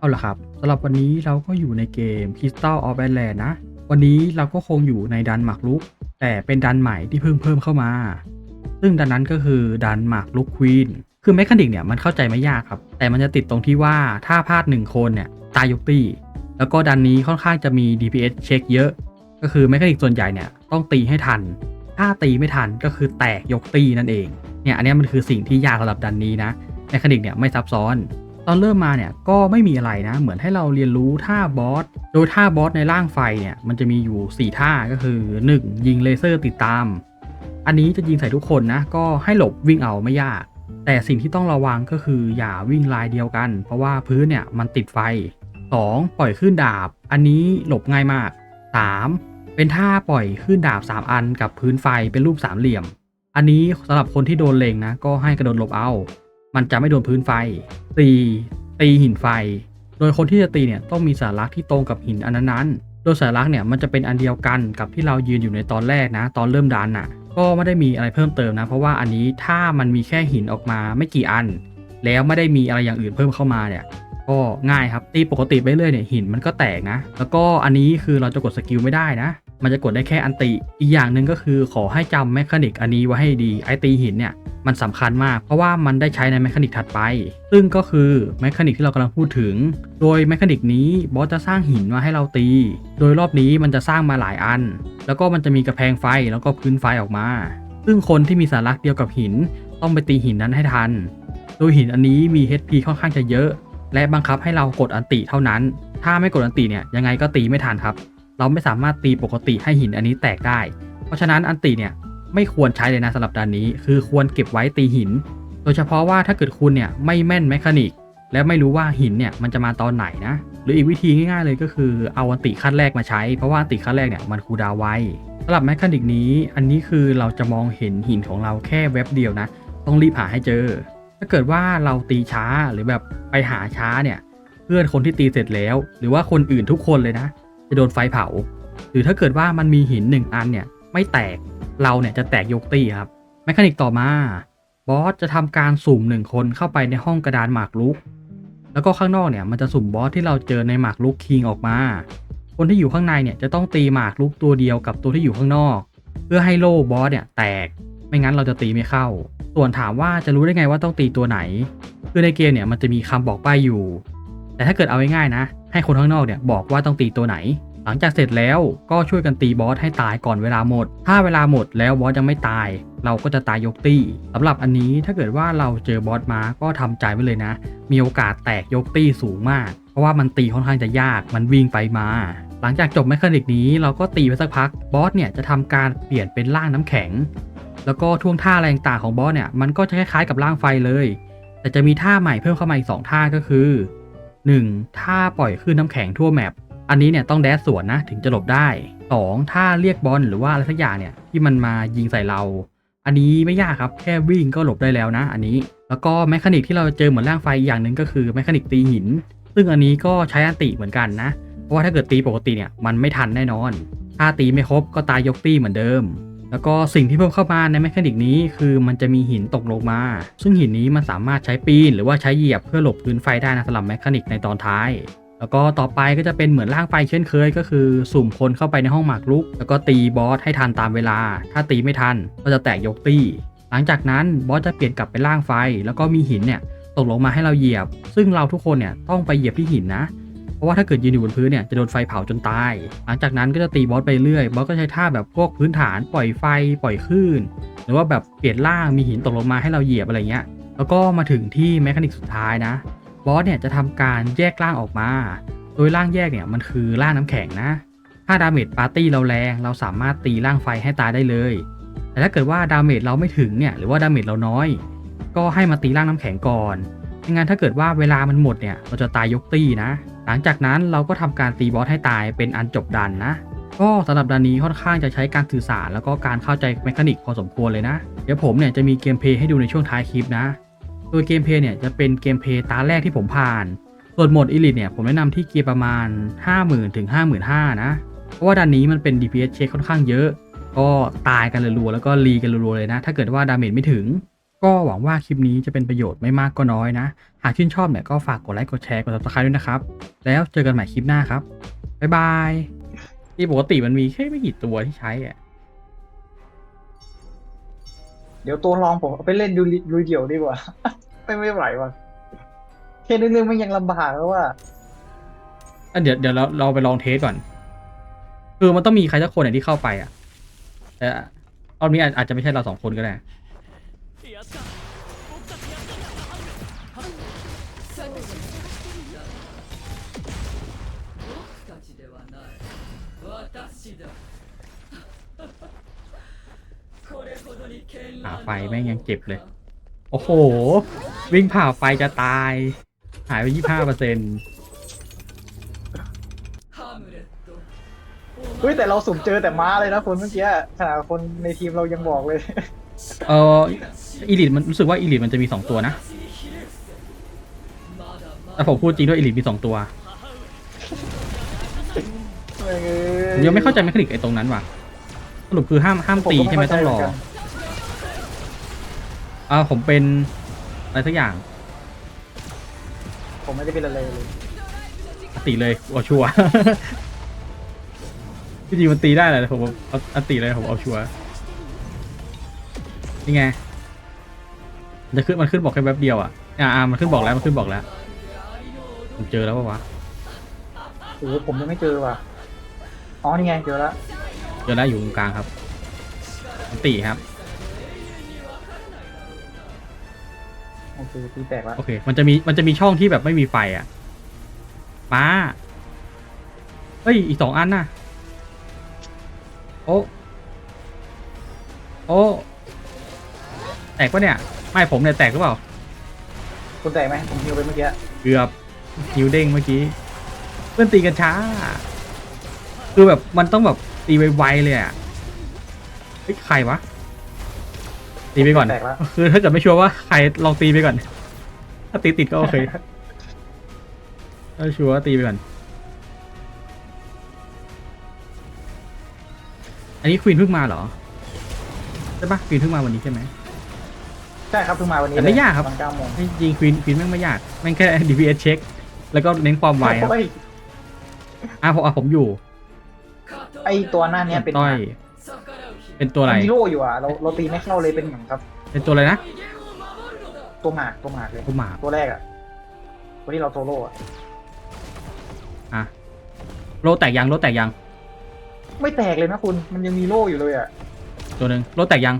เอาล่ะครับสำหรับวันนี้เราก็อยู่ในเกม Crystal of Ireland นะ วันนี้เราก็คงอยู่ในดันหมากรุก แต่เป็นดันใหม่ที่เพิ่งเพิ่มเข้ามา ซึ่งดันนั้นก็คือดันหมากรุกควีนคือแมคานิกเนี่ยมันเข้าใจไม่ยากครับ แต่มันจะติดตรงที่ว่าถ้าพลาดหนึ่งคนเนี่ยตายยกตี้ แล้วก็ดันนี้ค่อนข้างจะมี DPS เช็คเยอะ ก็คือแมคานิกส่วนใหญ่เนี่ยต้องตีให้ทัน ถ้าตีไม่ทันก็คือแตกยกตีนั่นเองเนี่ยอันนี้มันคือสิ่งที่ยากสำหรับดันนี้นะแมคานิกเนี่ยไม่ซับซ้อน ตอนเริ่มมาเนี่ยก็ไม่มีอะไรนะ เหมือนให้เราเรียนรู้ท่าบอส โดยท่าบอสในร่างไฟเนี่ยมันจะมีอยู่ 4 ท่าก็คือ 1. ยิงเลเซอร์ติดตาม อันนี้จะยิงใส่ทุกคนนะ ก็ให้หลบวิ่งเอาไม่ยาก แต่สิ่งที่ต้องระวังก็คืออย่าวิ่งลายเดียวกัน เพราะว่าพื้นเนี่ยมันติดไฟ 2. ปล่อยขึ้นดาบ อันนี้หลบง่ายมาก 3. เป็นท่าปล่อยขึ้นดาบ 3 อันกับพื้นไฟเป็นรูปสามเหลี่ยม อันนี้สำหรับคนที่โดนเลงนะก็ให้กระโดดหลบเอา มันจะไม่โดนพื้นไฟ 4. ตีหินไฟ โดยคนที่จะตีเนี่ยต้องมีสัญลักษณ์ที่ตรงกับหินอันนั้นๆโดยสัญลักษณ์เนี่ยมันจะเป็นอันเดียวกันกับที่เรายืนอยู่ในตอนแรกนะ ตอนเริ่มดันน่ะ ก็ไม่ได้มีอะไรเพิ่มเติมนะ เพราะว่าอันนี้ถ้ามันมีแค่หินออกมาไม่กี่อัน แล้วไม่ได้มีอะไรอย่างอื่นเพิ่มเข้ามาเนี่ยก็ง่ายครับตีปกติไปเรื่อยเนี่ยหินมันก็แตกนะ แล้วก็อันนี้คือเราจะกดสกิลไม่ได้นะ มันจะกดได้แค่อันติ อีกอย่างหนึ่งก็คือขอให้จำแมคานิกอันนี้ไว้ให้ดีไอตีหินเนี่ยมันสำคัญมาก เพราะว่ามันได้ใช้ในแมคานิกถัดไป ซึ่งก็คือแมคานิกที่เรากำลังพูดถึง โดยแมคานิกนี้บอสจะสร้างหินมาให้เราตี โดยรอบนี้มันจะสร้างมาหลายอัน แล้วก็มันจะมีกระแพงไฟแล้วก็พื้นไฟออกมา ซึ่งคนที่มีสารักเดียวกับหิน ต้องไปตีหินนั้นให้ทัน โดยหินอันนี้มี HP ค่อนข้างจะเยอะ และบังคับให้เรากดอันติเท่านั้น ถ้าไม่กดอันติเนี่ยยังไงก็ตีไม่ทันครับ เราไม่สามารถตีปกติให้หินอันนี้แตกได้ เพราะฉะนั้นอันติเนี่ยไม่ควรใช้เลยนะสำหรับด่านนี้ คือควรเก็บไว้ตีหิน โดยเฉพาะว่าถ้าเกิดคุณเนี่ยไม่แม่นแมคานิก และไม่รู้ว่าหินเนี่ยมันจะมาตอนไหนนะ หรืออีกวิธีง่ายๆเลยก็คือเอาอันติขั้นแรกมาใช้ เพราะว่าอันติขั้นแรกเนี่ยมันคูดาวไวสำหรับแมคานิกนี้อันนี้คือเราจะมองเห็นหินของเราแค่แว็บเดียวนะ ต้องรีบหาให้เจอ ถ้าเกิดว่าเราตีช้าหรือแบบไปหาช้าเนี่ย เพื่อนคนที่ตีเสร็จแล้ว หรือว่าคนอื่นทุกคนเลยนะ จะโดนไฟเผา หรือถ้าเกิดว่ามันมีหินหนึ่งอันเนี่ยไม่แตกเราเนี่ยจะแตกยกตี้ครับแมคานิกต่อมาบอสจะทำการสุ่มหนึ่งคนเข้าไปในห้องกระดานหมากรุก แล้วก็ข้างนอกเนี่ยมันจะสุ่มบอสที่เราเจอในหมากรุกคิงออกมา คนที่อยู่ข้างในเนี่ยจะต้องตีหมากรุกตัวเดียวกับตัวที่อยู่ข้างนอก เพื่อให้โล่บอสเนี่ยแตก ไม่งั้นเราจะตีไม่เข้า ส่วนถามว่าจะรู้ได้ไงว่าต้องตีตัวไหน คือในเกมเนี่ยมันจะมีคำบอกใบ้อยู่ แต่ถ้าเกิดเอาง่ายๆนะ ให้คนข้างนอกเนี่ยบอกว่าต้องตีตัวไหน หลังจากเสร็จแล้วก็ช่วยกันตีบอสให้ตายก่อนเวลาหมด ถ้าเวลาหมดแล้วบอสยังไม่ตาย เราก็จะตายยกตี้สำหรับอันนี้ถ้าเกิดว่าเราเจอบอสมาก็ทำใจไว้เลยนะ มีโอกาสแตกยกตี้สูงมาก เพราะว่ามันตีค่อนข้างจะยากมันวิ่งไปมาหลังจากจบแมคานิกนี้เราก็ตีไปสักพักบอสเนี่ยจะทำการเปลี่ยนเป็นร่างน้ำแข็ง แล้วก็ท่วงท่าแรงต่างของบอสเนี่ยมันก็จะคล้ายๆกับร่างไฟเลย แต่จะมีท่าใหม่เพิ่มเข้ามาอีกสองท่าก็คือ 1. ท่าปล่อยคลื่นน้ำแข็งทั่วแมปอันนี้เนี่ยต้องแดสสวนนะถึงจะหลบได้ 2. ท่าเรียกบอลหรือว่าอะไรสักอย่างเนี่ยที่มันมายิงใส่เรา อันนี้ไม่ยากครับแค่วิ่งก็หลบได้แล้วนะ อันนี้ แล้วก็แมคานิกที่เราเจอเหมือนร่างไฟอีกอย่างหนึ่งก็คือแมคานิกตีหิน ซึ่งอันนี้ก็ใช้อันติเหมือนกันนะ เพราะว่าถ้าเกิดตีปกติเนี่ยมันไม่ทันแน่นอน ถ้าตีไม่ครบก็ตายยกตี้เหมือนเดิม แล้วก็สิ่งที่เพิ่มเข้ามาในแมคานิกนี้คือมันจะมีหินตกลงมา ซึ่งหินนี้มันสามารถใช้ปีนหรือว่าใช้เหยียบเพื่อหลบพื้นไฟได้นะสำหรับแมคานิกในตอนท้าย แล้วก็ต่อไปก็จะเป็นเหมือนร่างไฟเช่นเคย ก็คือสุ่มคนเข้าไปในห้องหมากรุก แล้วก็ตีบอสให้ทันตามเวลา ถ้าตีไม่ทันก็จะแตกยกตี้ หลังจากนั้นบอสจะเปลี่ยนกลับเป็นร่างไฟ แล้วก็มีหินเนี่ยตกลงมาให้เราเหยียบ ซึ่งเราทุกคนเนี่ยต้องไปเหยียบที่หินนะ เพราะว่าถ้าเกิดยืนอยู่บนพื้นเนี่ยจะโดนไฟเผาจนตาย หลังจากนั้นก็จะตีบอสไปเรื่อยบอสก็ใช้ท่าแบบพวกพื้นฐานปล่อยไฟปล่อยคลื่นหรือว่าแบบเปลี่ยนร่างมีหินตกลงมาให้เราเหยียบอะไรเงี้ยแล้วก็มาถึงที่แมคานิกสุดท้ายนะบอสเนี่ยจะทำการแยกร่างออกมา โดยร่างแยกเนี่ยมันคือร่างน้ำแข็งนะ ถ้าดาเมจปาร์ตี้เราแรงเราสามารถตีร่างไฟให้ตายได้เลย แต่ถ้าเกิดว่าดาเมจเราไม่ถึงเนี่ยหรือว่าดาเมจเราน้อย ก็ให้มาตีร่างน้ำแข็งก่อนไม่งั้นถ้าเกิดว่าเวลามันหมดเนี่ยเราจะตายยกตีนะ ลังจากนั้นเราก็ทำการตีบอสให้ตายเป็นอันจบดันนะ ก็สำหรับดันนี้ค่อนข้างจะใช้การสื่อสารแล้วก็การเข้าใจแมคานิกพอสมควรเลยนะ เดี๋ยวผมเนี่ยจะมีเกมเพลย์ให้ดูในช่วงท้ายคลิปนะ โดยเกมเพลย์เนี่ยจะเป็นเกมเพลย์ตาแรกที่ผมผ่าน ส่วนโหมดอีลิทเนี่ยผมแนะนำที่เกียร์ประมาณ 50,000ถึง55,000นะ เพราะว่าดันนี้มันเป็น DPS เช็คค่อนข้างเยอะ ก็ตายกันรัวๆแล้วก็รีกันรัวๆเลยนะ ถ้าเกิดว่าดาเมจไม่ถึง ก็หวังว่าคลิปนี้จะเป็นประโยชน์ไม่มากก็น้อยนะ หากชื่นชอบเนี่ยก็ฝากกดไลค์กดแชร์กด subscribe ด้วยนะครับ แล้วเจอกันใหม่คลิปหน้าครับ บ๊ายบายที่ปกติมันมีแค่ไม่กี่ตัวที่ใช้อะเดี๋ยวตัวรองผมเอาไปเล่นดูดูเดี่ยวดีกว่า ไม่ไม่ไหวว่ะแค่นึงๆมันยังลำบากแล้วว่าอะเดี๋ยวเดี๋ยวเราเราไปลองเทสก่อน คือมันต้องมีใครสักคนเนี่ยที่เข้าไปอะแต่รอบนี้อาจอาจจะไม่ใช่เราสองคนก็ได้ たちではない私だこれほどに絢 หา 爛 ไฟแม่งยังเจ็บเลย โอ้โห วิ่งผ่าไฟจะตาย หายไปยี่ห้าเปอร์เซ็นต์ ハムレット เฮ้ยแต่เราสุ่มเจอแต่ม้าเลยนะคนเมื่อกี้ขนาดคนในทีมเรายังบอกเลย เอออีลิทมันรู้สึกว่าอีลิทมันจะมีสองตัวนะแต่ผมพูดจริงด้วยอีลิทมีสองตัวผมยังไม่เข้าใจเมคลิกไอ้ตรงนั้นว่ะสรุปคือห้ามห้ามตีใช่ไหมต้องรออ่าผมเป็นอะไรสักอย่าง ผมไม่ได้เป็นอะไรเลยตีเลยเอาชัวร์พี่จีมันตีได้แหละผมเอาตีเลยผมเอาชัวร์ นี่ไงมันจะขึ้นมันขึ้นบอกแค่แป๊บเดียวอะอ่าอ่ามันขึ้นบอกแล้วมันขึ้นบอกแล้วผมเจอแล้วปะวะโอ้โหผมยังไม่เจอว่ะ อ๋อ นี่ไง เจอแล้ว เจอแล้วอยู่ตรงกลางครับอันติครับ โอเคตีแตกแล้ว โอเค มันจะมีมันจะมีช่องที่แบบไม่มีไฟอะมาเฮ้ย อีกสองอันน่ะ โอ้ โอ้แตกปะเนี่ย ไม่ผมเนี่ยแตกหรือเปล่า คุณแตกไหมผมฮิวไปเมื่อกี้เกือบฮิวเด้งเมื่อกี้ เพื่อนตีกันช้า คือแบบมันต้องแบบตีไวๆเลยอะเฮ้ยใครวะ ตีไปก่อน แตกแล้วคือถ้าเกิดไม่ชัวร์ว่าใครลองตีไปก่อน ถ้าตีติดก็โอเค ถ้าชัวร์ก็ตีไปก่อน อันนี้ควีนเพิ่งมาเหรอ ใช่ปะควีนเพิ่งมาวันนี้ใช่ไหม ใช่ครับเพิ่งมาวันนี้แต่ไม่ยากครับ ตอนเก้าโมงยิงควีนควีนแม่งไม่ยากแม่งแค่ DPS เช็ค แล้วก็เน้นความไวคอ้อะผมอะผมอยู่ไอตัวหน้าเนี้ยเป็นอย เป็นตัวอะไรมีโล่อยู่อะเราเราตีไม่เข้าเลยเป็นหมังครับ เป็นตัวอะไรนะตัวหมากตัวหมากเลยตัวหมาตัวแรกอะวันนี้เราโซโล่อะอะโล่แตกยังโล่แตกยัง ไม่แตกเลยนะคุณมันยังมีโล่อยู่เลยอะตัวหนึ่งโล่แตกยัง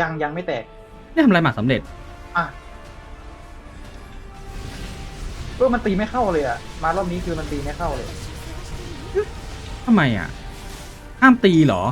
ยังยังไม่แตกนี่ทำอะไรหมากสำเร็จอะเออมันตีไม่เข้าเลยอะ มารอบนี้คือมันตีไม่เข้าเลย ทำไมอะ ห้ามตีเหรอ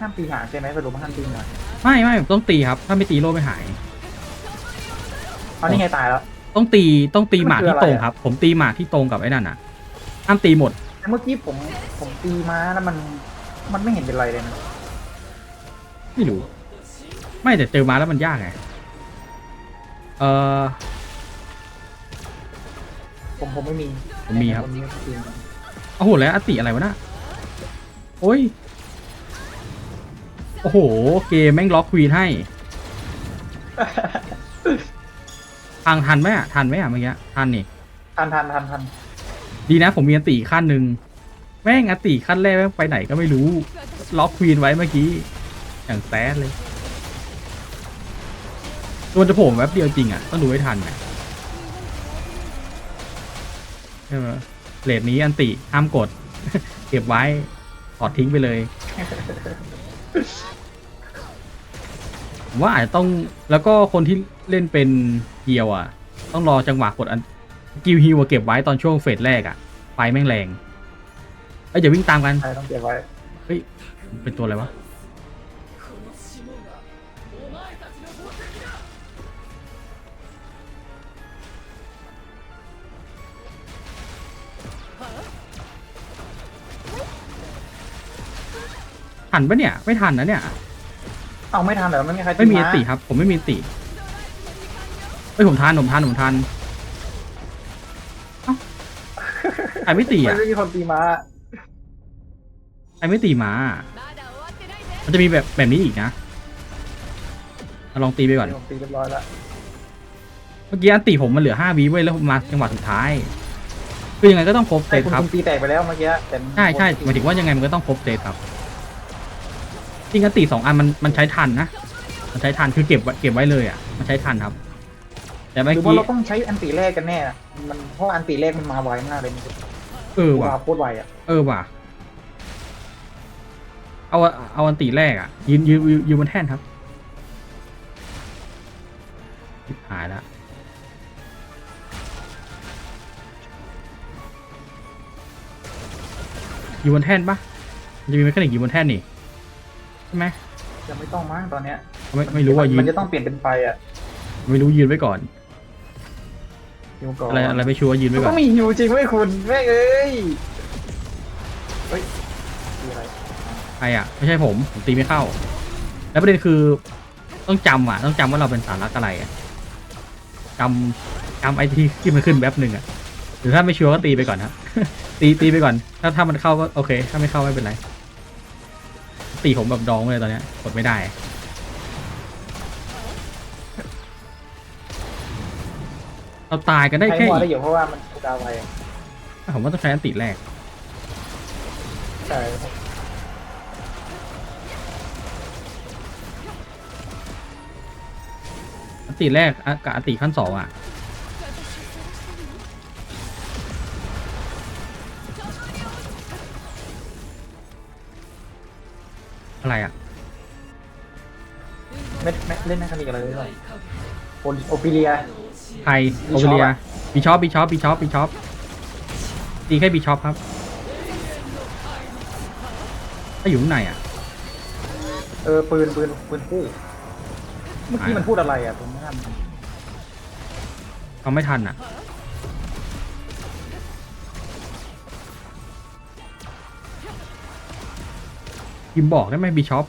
ห้ามตีหางใช่ไหมสรุปว่าห้ามตีหางไม่ไม่ต้องตีครับ ถ้าไม่ตีโลไม่หาย เอานี่ไงตายแล้ว ต้องตีต้องตีหมากที่มันคืออะไรตรงอะครับ ผมตีหมากที่ตรงกับไอ้นั่นอะ ห้ามตีหมด แต่เมื่อกี้ผมผมตีมาแล้วมัน มันไม่เห็นเป็นไรเลยนะ ไม่รู้ ไม่แต่เจอมาแล้วมันยากไง เออ ผมผมไม่มีผมมีครับผมมีตีมาโอ้โหแล้วอติอะไรวะน่ะโอ้ย โอ้โห เกมแม่งล็อกควีนให้ ทางทันไหมอะ ทันไหมอะเมื่อกี้ ทันนี่ ทันทันทันทันดีนะผมมีอันติอีกขั้นหนึ่ง แม่งอันติขั้นแรกแม่งไปไหนก็ไม่รู้ ล็อกควีนไว้เมื่อกี้ อย่างแซดเลยตัวจะโผล่แป๊บเดียวจริงอะ ต้องดูให้ทันไงใช่ไหมเลดนี้อันติห้ามกด เก็บไว้ถอดทิ้งไปเลย ว่าอาจจะต้องแล้วก็คนที่เล่นเป็นเกียวอะ ต้องรอจังหวะกดอันกิวฮิวเก็บไว้ตอนช่วงเฟสแรกอะ ไฟแม่งแรง เอ้ยเดี๋ยววิ่งตามกัน ใช่ต้องเก็บไว้ เฮ้ยเป็นตัวอะไรวะ ทันปะเนี่ย ไม่ทันนะเนี่ย เอาไม่ทันเหรอไม่มีใครตีไม่มีาติครับ ผมไม่มีติเอ้ยผมทันผมทันผมทันเาใครไม่ตีอะ ไม่ได้มีคนตีมา ใครไม่ตีมา มันจะมีแบบแบบนี้อีกนะลองตีไปก่อน ตีเรียบร้อยล้เมื่อกี้อันตีผมมันเหลือห้าวิไว้แล้วมาจังหวะสุดท้าย คือยังไงก็ต้องครบเตะครับตีแตกไปแล้วเมื่อกี้ใช่ใช่หมายถึงว่ายังไงมันก็ต้องครบเตะครับจริงอันตีสองอันมันมันใช้ทันนะ มันใช้ทันคือเก็บเก็บไว้เลยอะ มันใช้ทันครับ แต่เมื่อกี้เราต้องใช้อันตีแรกกันแน่ มันเพราะอันตีแรกมันมาไวมากเลย เออว่ะพูดไวอะ เออว่ะ เอาเอาอันตีแรกอะ ยืนยืนยืนยืนบนแท่นครับชิบหายแล้วอยู่บนแท่นปะมันจะมีแมคานิกอยู่บนแท่นนี่ใช่ไหมยังไม่ต้องมั้งตอนเนี้ยไม่ไม่รู้ว่ายืมันนจะต้องเปลี่ยนเป็นไฟอะไม่รู้ยืนไว้ก่อนฮิวก่อนอะไรอะไรไม่ชัวร์ยืนไว้มันก่ต้ออนงมีฮิวจริงไหมคุณแม่งเอ้ยเฮ้ยมีอะไร ใครอะ ไม่ใช่ผมผมตีไม่เข้า แล้วประเด็นคือต้องจำอะ ต้องจำว่าเราเป็นสาระอะไรอะจำจำไอที่ที่มันขึ้นแป๊บหนึ่งอะหรือถ้าไม่ชัวร์ก็ตีไปก่อนครับตีตีไปก่อน ถ้าถ้ามันเข้าก็โอเค ถ้าไม่เข้าไม่เป็นไร ตีผมแบบดองเลยตอนเนี้ยกดไม่ได้เราตายกันได้ใช้แค่มัวได้อีกอยู่เพราะว่ามันกูดาวไวอะผมว่าต้องใช้อันติแรกใช่ ติแรกอะกับอันติขั้นสองอะอะไรอะไม่ไม่เล่นนักการีอะไรเลยหรอโอโอปิเลียใครบิโอชอปเวเลียอะบีชอปบีชอปบีชอปบีชอปตีแค่บีชอปครับถ้าอยู่ข้างในอะ เออปืนปืนปืนคู่ เมื่อกี้มันพูดอะไรอะผมไม่ทันเขาไม่ทันอะพิมบอกได้ไหมบีชอป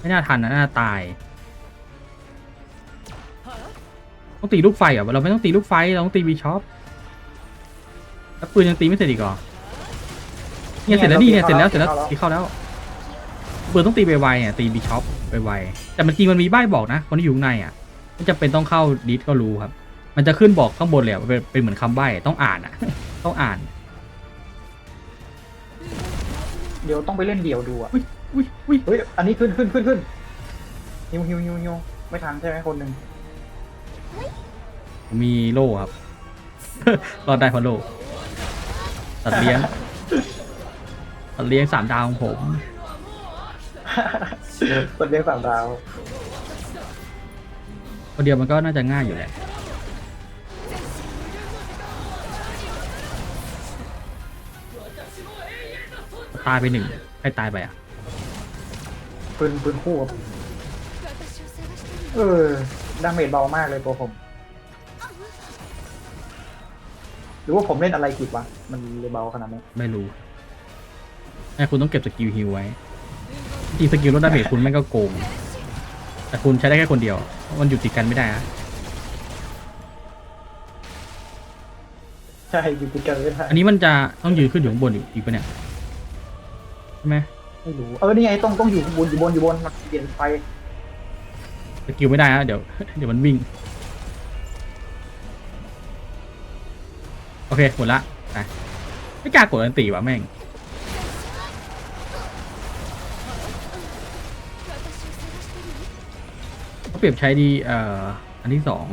ไม่น่าทันนะน่าตาย ต้องตีลูกไฟเหรอเราไม่ต้องตีลูกไฟ เราต้องตีบีชอป แล้วปืนยังตีไม่เสร็จอีกเหรอเนี่ยเสร็จแล้วนี่เนี่ยเสร็จแล้วเสร็จแล้วตีเข้าแล้วปืนต้องตีไวๆอะตีบีชอป ไวๆแต่มันจริงมันมีใบบอกนะคนที่อยู่ข้างในอะไม่จำเป็นต้องเข้าดิสก็รู้ครับ มันจะขึ้นบอกข้างบนเลยอะเป็นเป็นเหมือนคำใบ้ต้องอ่านอะ ต้องอ่าน เดี๋ยวต้องไปเล่นเดี่ยวดูอะอุ้ยอุ้ยอุ้ยเฮ้ยอันนี้ขึ้นขึ้นขึ้นขึ้นฮิวฮิวฮิวฮิวไม่ทันใช่ไหมคนหนึ่งผมมีโล่ครับ รอดได้เพราะโล่ตัดเลี้ยงตัดเลี้ยงสามดาวของผม กดเลี้ยงสามดาวคนเดียวมันก็น่าจะง่ายอยู่แหละตายไปหนึ่งใครตายไปอะ ปืนปืนคู่ครับเออดาเมจเบามากเลยตัวผม หรือว่าผมเล่นอะไรผิดวะ มันเลยเบาขนาดนี้ไม่รู้แม่คุณต้องเก็บสกิลฮิลไว้ จริงสกิลลดดาเมจคุณแม่งก็โกง แต่คุณใช้ได้แค่คนเดียว มันอยู่ติดกันไม่ได้อะใช่อยู่ติดกันเลยนะอันนี้มันจะต้องยืนขึ้นอยู่ข้างบนอีกอีกปะเนี่ยใช่ไหมไม่รู้เออนี่ไงต้องต้องอยู่ข้างบนอยู่บนอยู่บนมันเปลี่ยนไฟสกิลไม่ได้อะเดี๋ยวเดี๋ยวมันวิ่ง โอเคหมดละไปไม่กล้ากดอันตีว่ะแม่ง เขาเปรียบใช้ดีเอ่ออันที่สอง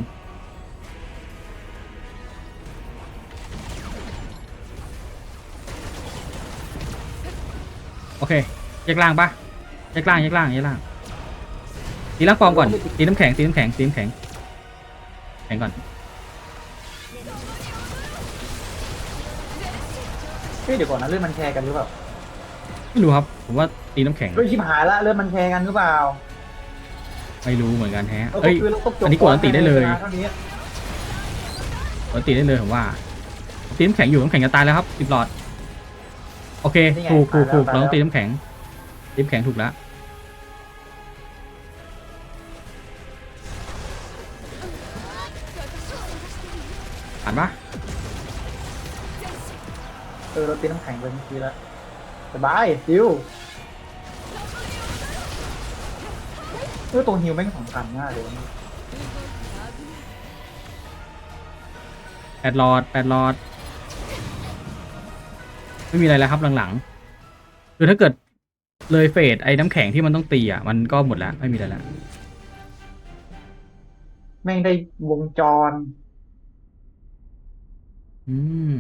โอเคแยกล่างปะแยกล่างแยกล่างแยกล่างตีล่างฟอร์มก่อนตีน้ำแข็งตีน้ำแข็งตีน้ำแข็งแข็งก่อนเฮ้ยเดี๋ยวก่อนนะเรื่องมันแชร์กันหรือเปล่าไม่รู้ครับ ผมว่าตีน้ำแข็งเฮ้ยชิบหายละเรื่องมันแชร์กันหรือเปล่า ไม่รู้เหมือนกันแฮะเออเอ้ยคือเราต้องจบอันนี้กดอันติได้เลยเท่านี้กดตีได้เลยผมว่าตีน้ำแข็งอยู่น้ำแข็งจะตายแล้วครับสิบหลอด โอเคถูกถูกถูกเราต้องตีน้ำแข็งตีน้ำแข็งถูกแล้วผ่านปะเออเราตีน้ำแข็งไปเมื่อกี้แล้วสบายดิว อตัวฮิวแม่งสำคัญมากเลยแปดหลอดแปดหลอด ไม่มีอะไรแล้วครับหลังๆคือถ้าเกิดเลยเฟสไอ้น้ำแข็งที่มันต้องตีอะ มันก็หมดแล้ว ไม่มีอะไรแล้ว แม่งได้วงจร อืม